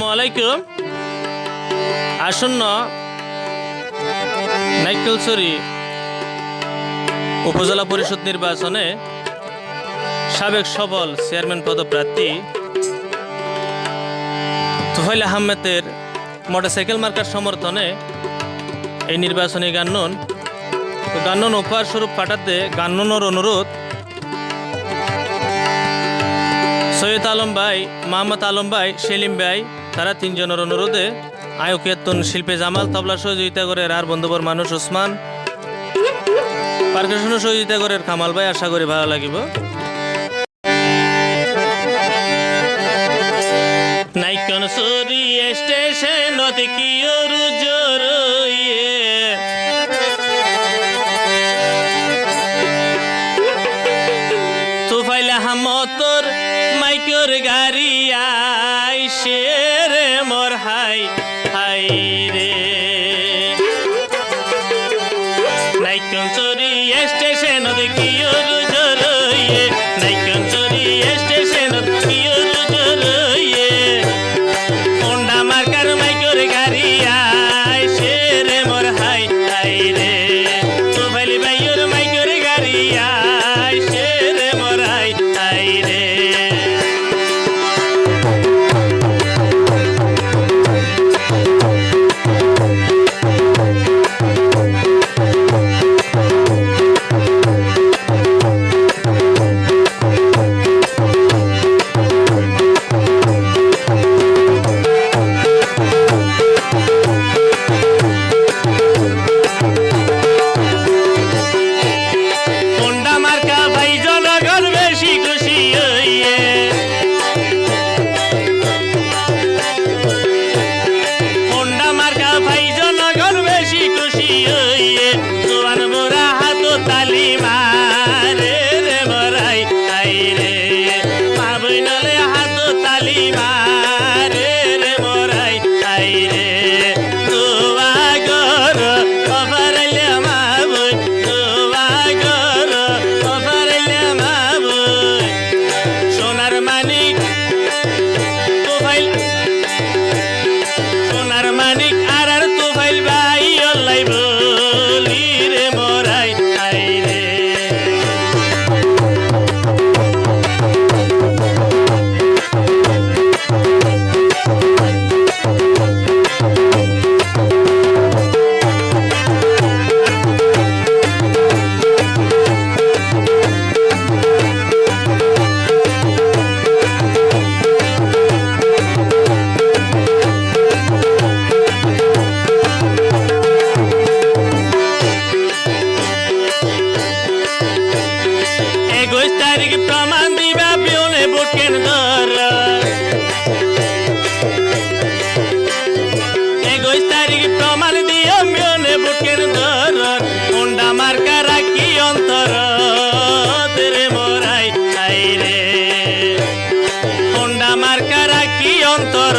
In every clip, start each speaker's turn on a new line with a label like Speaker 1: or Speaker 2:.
Speaker 1: আলাইকুম। আসন্ন নাইকেলছড়ি উপজেলা পরিষদ নির্বাচনে সাবেক সবল চেয়ারম্যান পদপ্রার্থী তোফাইল আহমেদের মোটরসাইকেল মার্কার সমর্থনে এই নির্বাচনী গান্নন। গান্নন উপহার স্বরূপ পাঠাতে গান্ননের অনুরোধ সৈয়দ আলম ভাই মোহাম্মদ আলম ভাই, সেলিম ভাই তারা তিনজনের অনুরোধে আয়কেতন শিল্পী জামাল তবলা সহযোগিতা করে আর বন্ধুবর মানুষ ওসমান পার্কেশন সহযোগিতা করে কামাল ভাই, আশা করি ভালো লাগিব। নাইকন সরি স্টেশন তুফাইলা হামতর মাইকর গাড়ি আইসে। হাই হাই রে। নাইকন চরি স্টেশন দেখিও রুজরইয়ে নাইকন চরি স্টেশন জোয়ান মোরা হাত তালি তারিখ প্রমাণ দিবা পিওনে ধর একুশ তারিখ প্রমাণ দিও পিওনে কেন ধর মুন্ডা মার্কা রাখি অন্তর রে মোরাই আই রে মুন্ডা মার্কা রাখি অন্তর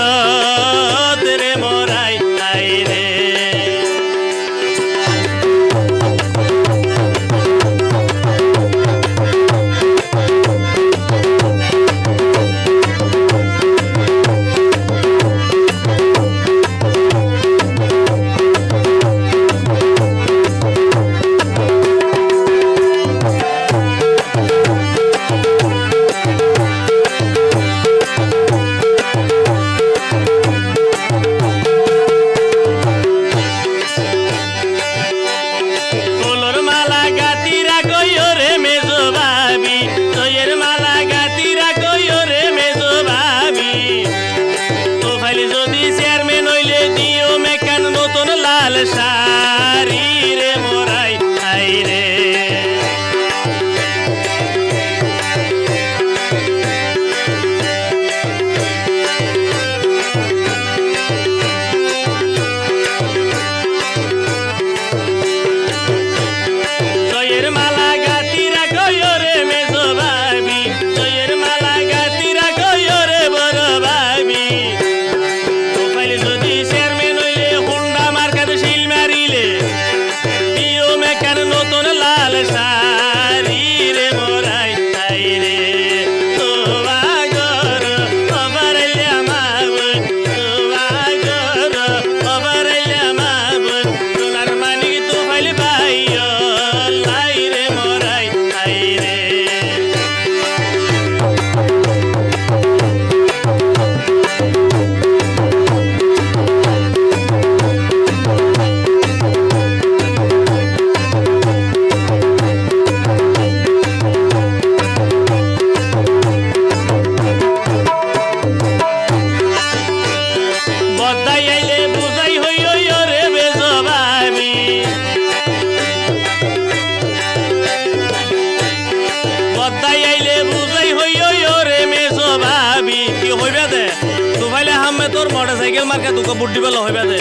Speaker 1: আমাকে তোকে বুদ্ধি পেলে হইবে দে।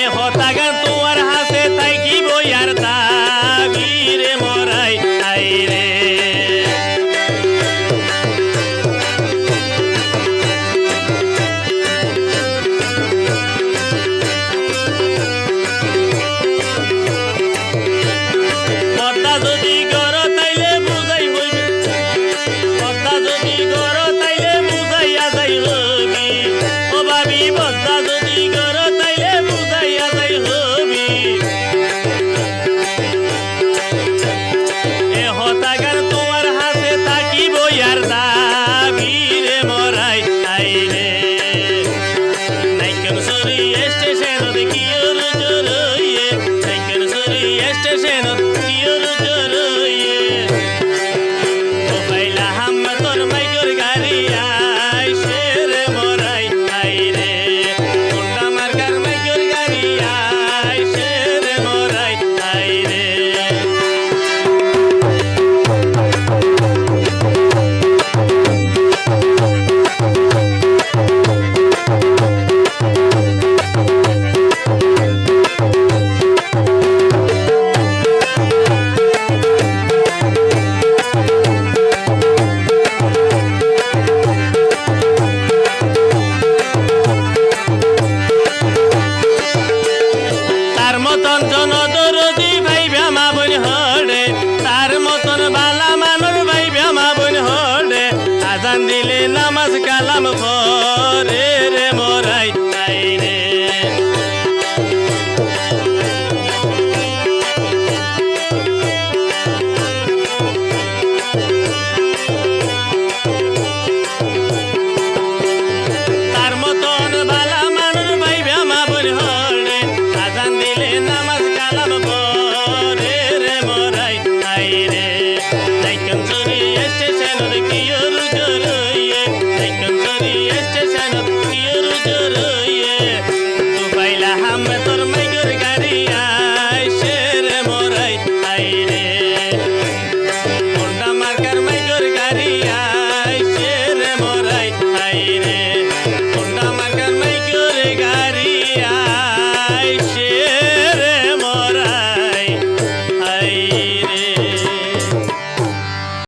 Speaker 1: এ হতাগার তোমার হাতে তাই কি বই আর তাগিরে হরে, তার মতন বালা মানুষ ভাই মা বোন হরে। আজান দিলে নামাজ কালাম করে মো என்று